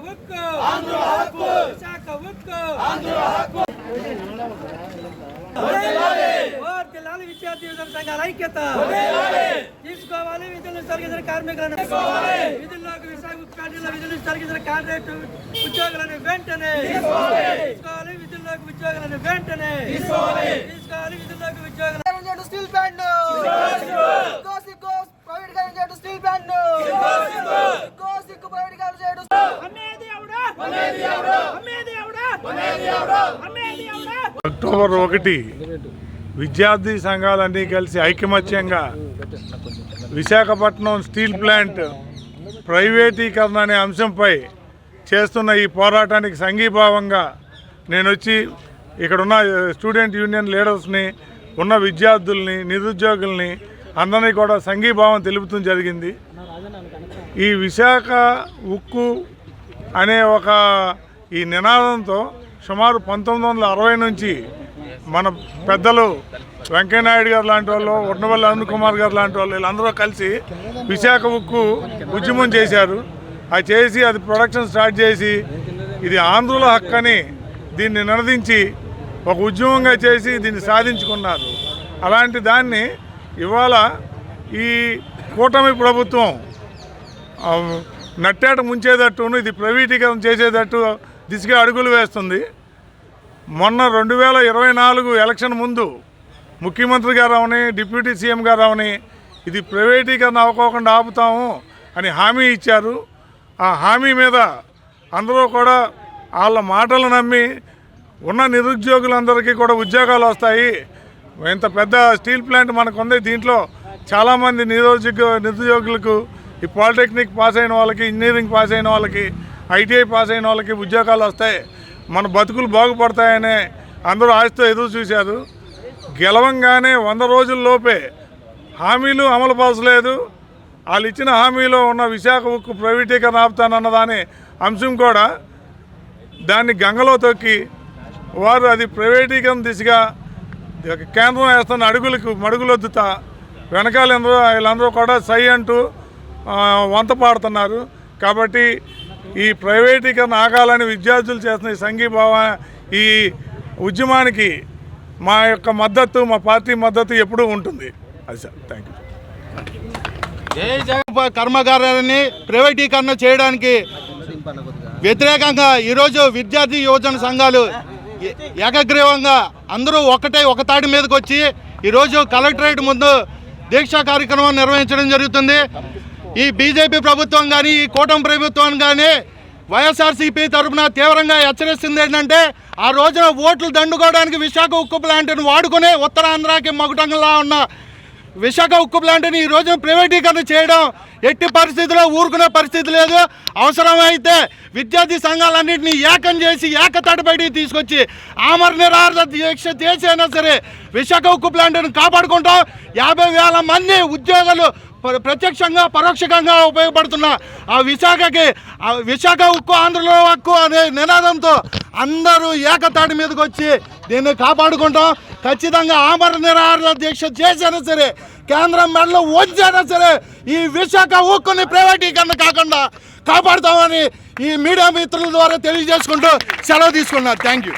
ఉక్కు విశాఖ ఉక్కు వర్ధిల్లాలి విద్యార్థి యువజన సంఘాల ఐక్యత తీసుకోవాలి విధులను తొలగించిన కార్మికులను విధుల్లోకి విశాఖ ఉక్కు ఫ్యాక్టరీలో విధులను తొలగించిన కాంట్రాక్ట్ ఉద్యోగులను వెంటనే తీసుకోవాలి విధుల్లోకి ఉద్యోగులను వెంటనే తీసుకోవాలి అక్టోబర్ ఒకటి. విద్యార్థి సంఘాలన్నీ కలిసి ఐకమత్యంగా విశాఖపట్నం స్టీల్ ప్లాంట్ ప్రైవేటీకరణ అనే అంశంపై చేస్తున్న ఈ పోరాటానికి సంఘీభావంగా నేను వచ్చి ఇక్కడున్న స్టూడెంట్ యూనియన్ లీడర్స్ని ఉన్న విద్యార్థుల్ని నిరుద్యోగుల్ని అందరినీ కూడా సంఘీభావం తెలుపుతూ జరిగింది. ఈ విశాఖ ఉక్కు అనే ఒక ఈ నినాదంతో సుమారు పంతొమ్మిది వందల అరవై నుంచి మన పెద్దలు వెంకయ్యనాయుడు గారు లాంటి వాళ్ళు ఉన్నవల్లి అరుణ్ కుమార్ గారు లాంటి వాళ్ళు వీళ్ళందరూ కలిసి విశాఖ ఉక్కు ఉద్యమం చేశారు. అది చేసి అది ప్రొడక్షన్ స్టార్ట్ చేసి ఇది ఆంధ్రుల హక్కు అని దీన్ని నినదించి ఒక ఉద్యమంగా చేసి దీన్ని సాధించుకున్నారు. అలాంటి దాన్ని ఇవాళ ఈ కూటమి ప్రభుత్వం నట్టేట ముంచేటట్టును ఇది ప్రైవేటీకరణ చేసేటట్టు దిశగా అడుగులు వేస్తుంది. మొన్న రెండు వేల ఇరవై నాలుగు ఎలక్షన్ ముందు ముఖ్యమంత్రి గారు అవని డిప్యూటీ సీఎం గారు అవని ఇది ప్రైవేటీకరణ అవ్వకోకుండా ఆపుతాము అని హామీ ఇచ్చారు. ఆ హామీ మీద అందరూ కూడా వాళ్ళ మాటలు నమ్మి ఉన్న నిరుద్యోగులందరికీ కూడా ఉద్యోగాలు వస్తాయి. ఇంత పెద్ద స్టీల్ ప్లాంట్ మనకు ఉంది దీంట్లో చాలామంది నిరుద్యోగ నిరుద్యోగులకు ఈ పాలిటెక్నిక్ పాస్ అయిన వాళ్ళకి ఇంజనీరింగ్ పాస్ అయిన వాళ్ళకి ఐటీఐ పాస్ అయిన వాళ్ళకి ఉద్యోగాలు వస్తాయి. మన బతుకులు బాగుపడతాయనే అందరూ ఆశతో ఎదురు చూశారు. గెలవంగానే వంద రోజుల్లోపే హామీలు అమలు పరచలేదు. వాళ్ళు ఇచ్చిన హామీలో ఉన్న విశాఖ ఉక్కు ప్రైవేటీకరణ ఆపుతానన్న దాని అంశం కూడా దాన్ని గంగలో తొక్కి వారు అది ప్రైవేటీకరణ దిశగా కేంద్రం వేస్తున్న అడుగులకు మడుగులొద్దుతా వెనకాల వీళ్ళందరూ కూడా సై అంటూ వంత పాడుతున్నారు. కాబట్టి ఈ ప్రైవేటీకరణ ఆగాలని విద్యార్థులు చేస్తున్న ఈ సంఘీభావ ఈ ఉద్యమానికి మా యొక్క మద్దతు మా పార్టీ మద్దతు ఎప్పుడూ ఉంటుంది. అది సార్ థ్యాంక్ యూ జై కర్మాగారాన్ని ప్రైవేటీకరణ చేయడానికి వ్యతిరేకంగా ఈరోజు విద్యార్థి యువజన సంఘాలు ఏకగ్రీవంగా అందరూ ఒకటే ఒక తాటి మీదకి వచ్చి ఈరోజు కలెక్టరేట్ ముందు దీక్షా కార్యక్రమం నిర్వహించడం జరుగుతుంది. ఈ బీజేపీ ప్రభుత్వం కానీ ఈ కూటమి ప్రభుత్వం కానీ వైఎస్ఆర్సీపీ తరఫున తీవ్రంగా హెచ్చరిస్తుంది ఏంటంటే ఆ రోజున ఓట్లు దండుకోవడానికి విశాఖ ఉక్కు ప్లాంట్ను వాడుకునే ఉత్తరాంధ్రకి మగుటంగా ఉన్న విశాఖ ఉక్కు ప్లాంట్ని ఈ రోజున ప్రైవేటీకరణ చేయడం ఎట్టి పరిస్థితిలో ఊరుకునే పరిస్థితి లేదు. అవసరమైతే విద్యార్థి సంఘాలన్నింటినీ ఏకం చేసి ఏకతాటి తీసుకొచ్చి ఆమర నిరాహార దీక్ష చేసి అయినా సరే విశాఖ ఉక్కు ప్లాంట్ను కాపాడుకుంటాం. యాభై వేల మంది ఉద్యోగులు ప్రత్యక్షంగా పరోక్షకంగా ఉపయోగపడుతున్న ఆ విశాఖకి ఆ విశాఖ ఉక్కు ఆంధ్రలో హక్కు అనే నినాదంతో అందరూ ఏకతాటి మీదకి వచ్చి దీన్ని కాపాడుకుంటాం. ఖచ్చితంగా ఆమర నిరాహార దీక్ష చేసైనా సరే కేంద్రం మెడలో వచ్చైనా సరే ఈ విశాఖ ఉక్కుని ప్రైవేటీకరణ కాకుండా కాపాడుతామని ఈ మీడియా మిత్రుల ద్వారా తెలియజేసుకుంటూ సెలవు తీసుకున్నారు థ్యాంక్ యూ.